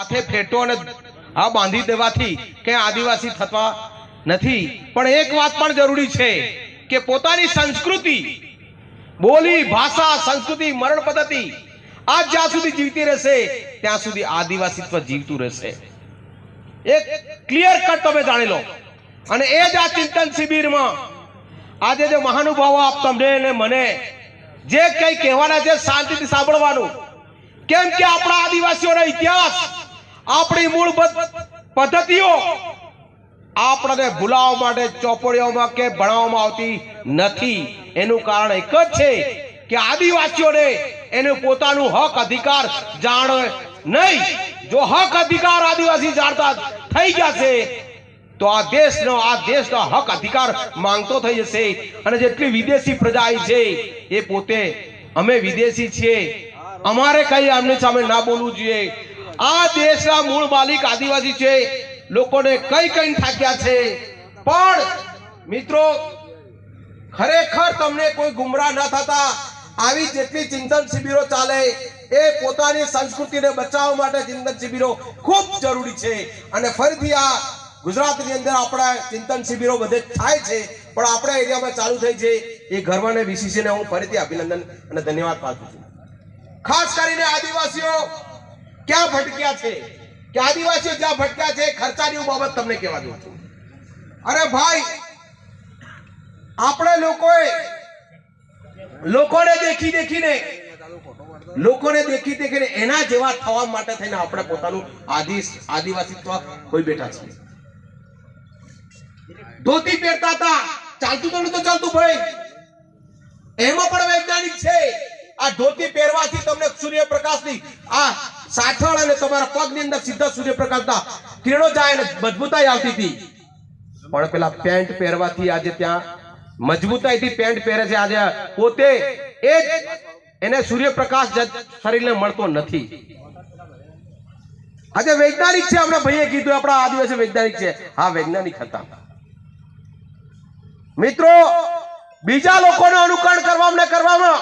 માથે ફેટો અને આ બાંધી દેવાથી કે આદિવાસી થતા નથી. પણ એક વાત પણ જરૂરી છે કે પોતાની સંસ્કૃતિ, બોલી, ભાષા, સંસ્કૃતિ, મરણ પદ્ધતિ આ જ્યાં સુધી જીવતી રહેશે, ત્યાં સુધી આદિવાસીત્વ જીવતું રહેશે. એક ક્લિયર કટ તમે જાણી લો. અને એ જ આ ચિંતન શિબિરમાં આજે જે મહાનુભાવો આપ તમને અને મને જે કંઈ કહેવાના છે શાંતિથી સાંભળવાનું. કેમ કે આપણા આદિવાસીઓનો ઇતિહાસ આપણી મૂળ પદ્ધ- પદ્ધતિઓ આપણને ભૂલાવવા માટે ચોપડીઓમાં કે ભણાવવામાં આવતી નથી. એનું કારણ એક જ છે કે આદિવાસીઓને એનું પોતાનું હક અધિકાર જાણ નહીં. જો હક અધિકાર આદિવાસી જાણતા થઈ ગયા છે તો આ દેશનો આ દેશનો હક અધિકાર માંગતો થઈ જશે. અને જેટલી વિદેશી પ્રજા આવી છે, એ પોતે, અમે વિદેશી છીએ. અમારે કઈ આમની સામે ના બોલવું જોઈએ. આ દેશના મૂળ માલિક આદિવાસી છે. લોકોને કઈ કઈ થાક્યા છે. પણ મિત્રો, ખરેખર તમને કોઈ ગુમરાહ ન થતા. આવી જેટલી ચિંતન શિબિરો ચાલે, એ પોતાની સંસ્કૃતિને બચાવવા માટે ચિંતન શિબિરો ખૂબ જરૂરી છે. અને ફરીથી આ ગુજરાતની અંદર આપણા ચિંતન શિબિરો બધે થાય છે. પણ આપણા એરિયામાં ચાલુ થઈ છે. એ ગર્વને બીસીસીને હું ફરીથી અભિનંદન અને ધન્યવાદ પાઠવું છું. ખાસ કરીને આદિવાસીઓ ક્યાં ભટક્યા છે? કે આદિવાસીઓ જ્યાં ભટક્યા છે ખર્ચાની બાબત તમને કહેવા દઉં છું. અરે ભાઈ, આપણે લોકોએ, લોકોને દેખી દેખીને, લોકોને દેખી દેખીને એના જેવા થવા માટે થઈને આપણે પોતાનું આદિ, આદિવાસીત્વ કોઈ બેઠા છે ધોતી પહેરતા હતા, ચાલતું તો નતું ચાલતું ભાઈ. એમાં પણ વૈજ્ઞાનિક છે. આ ધોતી પહેરવાથી તમને સૂર્યપ્રકાશની, આ સાઠળ અને તમારા પગની અંદર સીધા સૂર્યપ્રકાશના કિરણો જાય અને મજબૂતાઈ આવતી હતી. પણ પેલા પેન્ટ પહેરવાથી આજે ત્યાં મજબૂતાઈથી પેન્ટ પહેરે છે. આજે પોતે એ એને સૂર્યપ્રકાશ શરીરને મળતો નથી. આજે વૈજ્ઞાનિક છે આપણે ભાઈએ કીધું, આપણા આદિવાસી વૈજ્ઞાનિક છે. હા, વૈજ્ઞાનિક હતા. મિત્રો, બીજા લોકોને અનુકરણ કરવામાં કરવામાં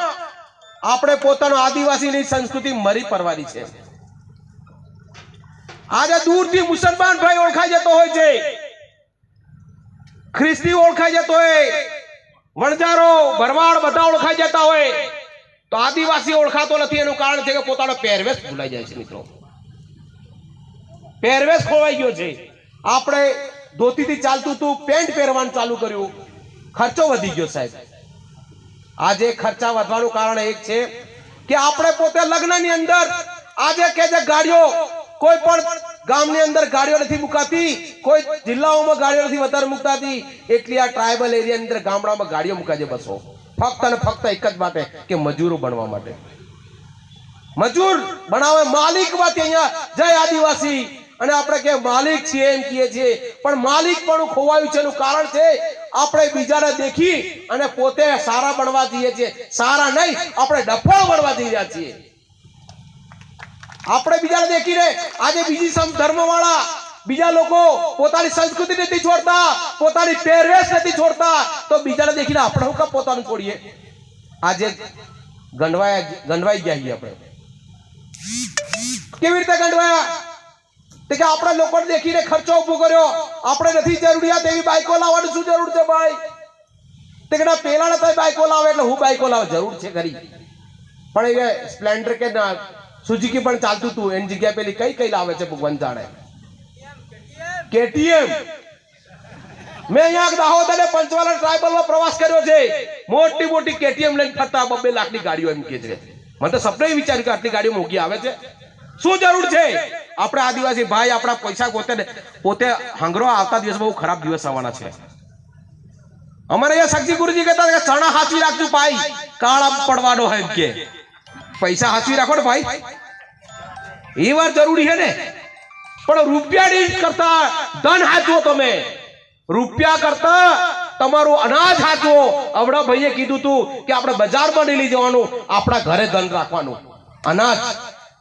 આપણે પોતાનો આદિવાસીની સંસ્કૃતિ મરી પરવાની છે. આજે દૂરથી મુસલમાન ભાઈ ઓળખાઈ જતો હોય છે. ખ્રિસ્તી ઓળખાઈ જતો હોય. વણજારો ભરવાડ બધા ઓળખાઈ જતા હોય. તો આદિવાસી ઓળખાતો નથી. એનું કારણ છે કે પોતાનો પહેરવેશ ભૂલાઈ જાય છે, મિત્રો. પહેરવેશ ખોવાઈ ગયો છે. આપણે ધોતીથી ચાલતું હતું, પેન્ટ પહેરવાનું ચાલુ કર્યું. ખર્ચો વધી ગયો સાહેબ. આજે ખર્ચા વધવાનું કારણ એક છે કે આપણે પોતે લગ્નની અંદર આજે કે જે ગાડીઓ કોઈ પણ ગામની અંદર ગાડીઓ નથી મુકાતી, કોઈ જિલ્લાઓમાં ગાડીઓ નથી વધારે મુકાતી એટલી આ ટ્રાયબલ એરિયાની અંદર ગામડામાં ગાડીઓ મુકાય બસો. ફક્ત અને ફક્ત એક જ માટે કે મજૂરો બનવા માટે. મજૂર બનાવે માલિકમાંથી અહીંયા, જય આદિવાસી. અને આપણે કે માલિક છીએ એમ કહીએ છીએ. પણ માલિક પણ ખોવાયું છે એનું કારણ છે, આપણે બીજાને દેખી અને પોતે સારા બનવા જઈએ છીએ. સારા નહીં, આપણે ડફોળ બનવા જઈ રહ્યા છીએ. આપણે બીજાને દેખીને આજે બીજી ધર્મવાળા, બીજા લોકો પોતાની સંસ્કૃતિ નથી છોડતા, પોતાની પહેરવેશ નથી છોડતા. તો બીજાને દેખીને આપણે હું કામ પોતાનું છોડીએ આજે ગંડવાયા ગંડવાઈ ગયા છીએ આપણે. કેવી રીતે ગંડવાયા? તે કે આપણા લોકોને દેખીને ખર્ચો ઊભો કર્યો. આપણે નથી જરૂરિયાત એવી બાઈકો લાવવાની શું જરૂર છે ભાઈ? તે કે ના પેલા ના બાઈકો લાવે એટલે હું બાઈકો લાવે, જરૂર છે ખરી. પણ એ સ્પ્લેન્ડર કે ના સુઝુકી પણ ચાલતું હતું. એની જગ્યાએ પેલી કઈ કઈ લાવે છે ભગવાન જાણે? કેટીએમ. મેં અહીંયા દાહોદ અને પંચવાલા ટ્રાયબલમાં પ્રવાસ કર્યો છે. મોટી મોટી કેટીએમ લઈને ફરતા બબ્બે લાખની ગાડીઓ એમ કે છે. મને તો સપને વિચાર્યું કે આટલી ગાડીઓ મોંઘી આવે છે. શું જરૂર છે? આપણે આદિવાસી ભાઈ આપણા પૈસા પોતે પોતે હંગરો આવતા દિવસ બહુ ખરાબ દિવસ આવવાના છે. અમારે અહીંયા શક્તિ ગુરુજી કહેતા હતા કે ચણા હાચવી રાખજો ભાઈ. કાળા પડવાનો હોય કે. પૈસા હાચવી રાખો ને ભાઈ. એ વાત જરૂરી છે ને. પણ રૂપિયાની કરતા ધન હાચવો તમે. રૂપિયા કરતા તમારું અનાજ હાચવો અવડા ભાઈએ કીધું તું કે આપણે બજારમાં નહીં જવાનું, આપણા ઘરે ધન રાખવાનું. અનાજ.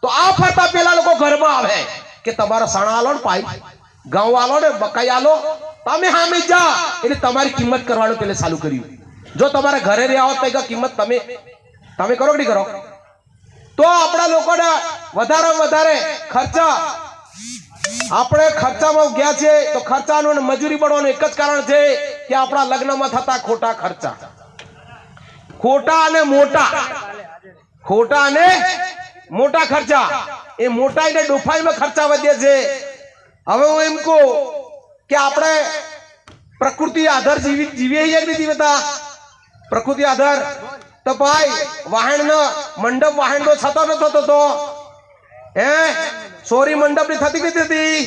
તો આ ફરતા પેલા લોકો ઘરમાં આવે કે તમારા સણા આલો ને પાઈ ઘઉં આલો ને મકાઈ આલો, તમે હામે જા. એટલે તમારી કિંમત કરવાનું પેલે ચાલુ કર્યું. જો તમારા ઘરે રહ્યા હોત તો કિંમત તમે તમે કરો કે નહીં કરો? તો આપણા લોકોને વધારે વધારે ખર્ચા. આપણે ખર્ચામાં ગયા છે તો ખર્ચાનું અને મજૂરી બળવાનું એક જ કારણ છે કે આપણા લગ્નમાં થતા ખોટા ખર્ચા. ખોટા અને મોટા. ખોટા અને મોટા ખર્ચા. એ મોટા એટલે ડોફાઈમાં ખર્ચા વધે છે. હવે હું એમ કહું કે આપણે પ્રકૃતિ આધાર જીવી જીવીએ કે નહીં જીવતા? પ્રકૃતિ આધાર તો ભાઈ વાહણ મંડપ વાહણ તો થતો ન થતો હે? સોરી મંડપની થતી કીધી હતી.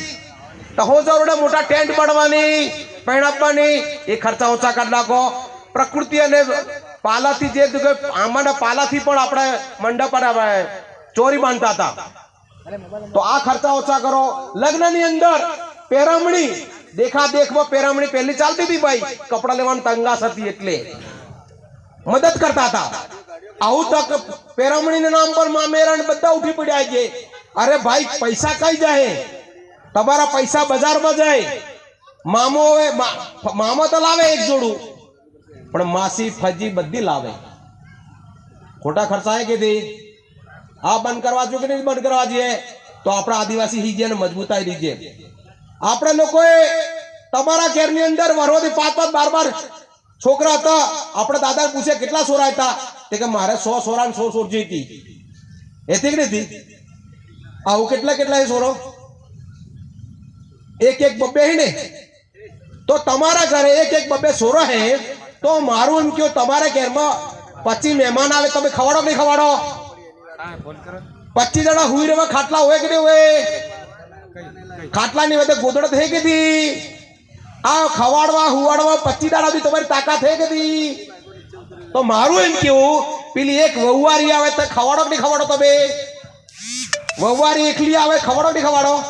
તો હું જરૂર મોટા ટેન્ટ પાડવાની પેણ આપવાની એ ખર્ચા ઓછા કરી નાખો. પ્રકૃતિ અને પાલાથી જે કે આંબાના પાલાથી પણ આપણે મંડપ અને ચોરી બાંધતા હતા. તો આ ખર્ચા ઓછા કરો. લગ્નની અંદર પેરામણી દેખા દેખમાં પેરામણી પહેલી ચાલતી હતી ભાઈ. કપડા લેવાની તંગાસ હતી એટલે. મદદ કરતા હતા. આવું તક પેરામણી નામ પર મામેરણ બધા ઉઠી પડ્યા છે. અરે ભાઈ, પૈસા કઈ જાય તમારા પૈસા બજારમાં જાય. મામો હવે મામો તો લાવે એક જોડું. પણ માસી ફજી બધી લાવે. ખોટા ખર્ચા કીધી. આ બંધ કરવા જોઈએ કે નહીં બંધ કરવા જોઈએ, તો આપણા આદિવાસી હીજે ને મજબૂતાઈ રીજે આપણે લોકોએ તમારા ઘેરની અંદર વરવાથી પાંચ પાંચ બાર બાર છોકરા હતા, આપણા દાદા પૂછે કેટલા સોરા હતા? તે કે મારે સો સોરા ને સો સોરજી હતી. હતી કે નથી આવું કેટલા કેટલા એ સોરો? એક એક બબ્બે હે ને? તો તમારા ઘરે એક એક બબ્બે સોરો હે, તો મારું એમ કયો તમારા ઘરમાં પચીસ મહેમાન આવે, તમે ખવાડો નહીં ખવાડો? પચીસ જણા હુઈ રહેવા ખાટલા હોય કે નહીં હોય? ખાટલાની વચ્ચે ગોદડ થઈ ગઈ દી આ ખવાડવા, હુવાડવા પચી દાડા બી તમારી તાકાત થઈ કે તો મારું એમ કેવું, પેલી એક વહુવારી આવે તો ખવાડો કે નહીં ખવાડો તમે? વહુવારી એકલી આવે, ખવાડો કે ખવાડો?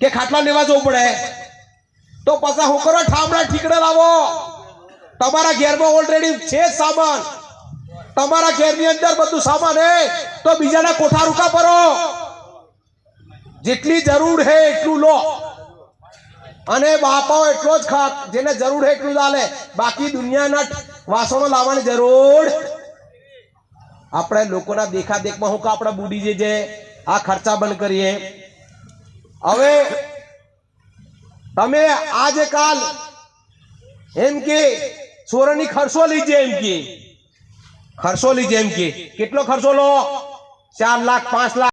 કે ખાટલા લેવા જવું પડે? તો પાછા હું કરો, ઠામડા ઠીકડે લાવો. તમારા ઘેરમાં ઓલરેડી છે સામાન. તમારા ઘેરની અંદર બધું સામાન હે. તો બીજાના કોઠા રૂકા પરો જેટલી જરૂર હે એટલું લો. અને બાપાઓ એટલો જ ખા જેને જરૂર એટલું જ બાકી દુનિયાના વાસણો લાવવાની જરૂર આપણે લોકોના દેખાદેખમાં હું કે આપણે બુડી જે આ ખર્ચા બંધ કરીએ. હવે તમે આજે કાલ એમ કે સોરની ખર્ચો લીજે એમ કે. ખર્ચો લીજે એમ કે. કેટલો ખર્ચો લો? ચાર લાખ, પાંચ લાખ.